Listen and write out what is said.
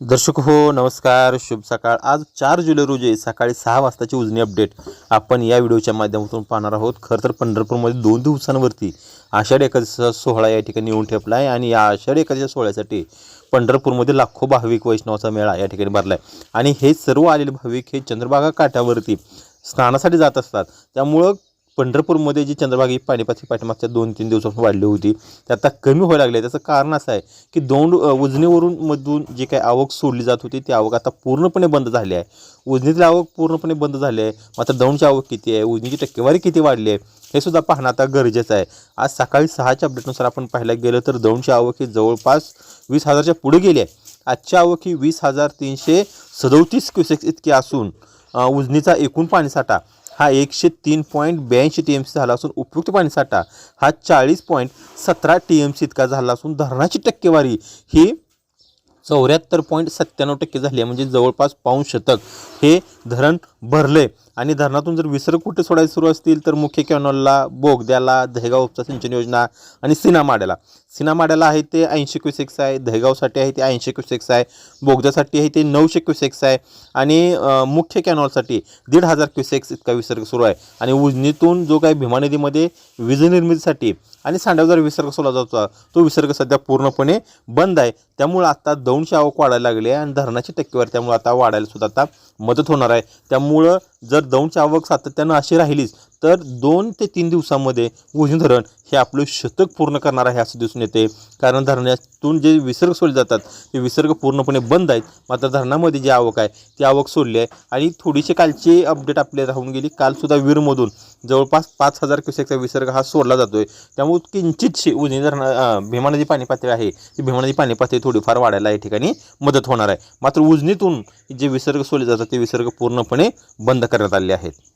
दर्शक हो नमस्कार शुभ सकाळ. आज चार जुलै रोजी सकाळी सहा वाजताची उजनी अपडेट. आपण या व्हिडिओच्या माध्यमातून पाहणार आहोत खरं तर पंढरपूरमध्ये दोन दिवसांवरती आषाढ एकादशीचा सोहळा या ठिकाणी येऊन ठेपला आहे आणि या आषाढ एकादशीच्या सोहळ्यासाठी पंढरपूरमध्ये लाखो भाविक वैष्णवाचा मेळा या ठिकाणी भरला आहे आणि हे सर्व आलेले भाविक हे चंद्रभागा काठावरती स्नानासाठी जात असतात. त्यामुळं पंढरपूरमध्ये जी चंद्रभागी पाणीपाची पाठीमागच्या दोन तीन दिवसापासून वाढली होती ते आता कमी व्हायला लागले आहे. त्याचं कारण असं आहे की दौंड उजनीवरून मधून जी काही आवक सोडली जात होती ती आवक आता पूर्णपणे बंद झाली आहे. उजनीतील आवक पूर्णपणे बंद झाली आहे. मात्र दौंडची आवक किती आहे? उजनीची टक्केवारी किती वाढली आहे? हे सुद्धा पाहणं आता गरजेचं आहे. आज सकाळी सहाच्या अपडेटनुसार आपण पाहायला गेलं तर दौंडची आवक ही जवळपास वीस हजारच्या पुढे गेली आहे. आजची आवक ही वीस हजार तीनशे सदोतीस क्युसेक्स इतकी असून उजनीचा एकूण पाणीसाठा हा एकशे तीन पॉईंट ब्याऐंशी टी एम सी झाला असून उपयुक्त पाणीसाठा हा चाळीस पॉईंट सतरा टी एम सी इतका झाला असून धरणाची टक्केवारी ही चौऱ्याहत्तर पॉईंट सत्त्याण्णव टक्के झाली आहे. म्हणजे जवळपास पाऊण शतक. हे धरण भरले. आणि धरणातून जर विसर्ग कुठे सोडायला सुरू असतील तर मुख्य कॅनॉलला बोगद्याला दहेगाव उपसा सिंचन योजना आणि सिनामाड्याला. सिनामाड्याला आहे ते ऐंशी क्युसेक्स आहे दहेगावसाठी आहे ते ऐंशी क्युसेक्स आहे बोगद्यासाठी आहे ते नऊशे क्युसेक्स आहे आणि मुख्य कॅनॉलसाठी दीड हजार क्युसेक्स इतका विसर्ग सुरू आहे. आणि उजनीतून जो काही भीमा नदीमध्ये वीज निर्मितीसाठी आणि सांडवजार विसर्ग सोडला जातो तो विसर्ग सध्या पूर्णपणे बंद आहे. त्यामुळे आता दोनशे आवक वाढायला लागली आहे आणि धरणाची टक्केवारी त्यामुळे आता वाढायला सुद्धा आता मदत होणार आहे. त्यामुळं जर दौंडची आवक सातत्यानं अशी राहिलीच तर दोन ते तीन दिवसामध्ये उजनी धरण हे आपलं शतक पूर्ण करणार आहे असं दिसून येते. कारण धरणातून जे विसर्ग सोडले जातात ते विसर्ग पूर्णपणे बंद आहेत. मात्र धरणामध्ये जी आवक आहे ती आवक सोडली आहे. आणि थोडीशी कालची अपडेट आपली राहून गेली. कालसुद्धा वीरमधून जवळपास पाच हजार क्युसेकचा विसर्ग हा सोडला जातो आहे त्यामुळे किंचितशी उजनी धरण भीमा नदी पाणी पातळी आहे ती भीमा नदी पाणी पातळी थोडीफार वाढायला या ठिकाणी मदत होणार आहे. मात्र उजनीतून जे विसर्ग सोडले जातात ते विसर्ग पूर्णपणे बंद करण्यात आले आहेत.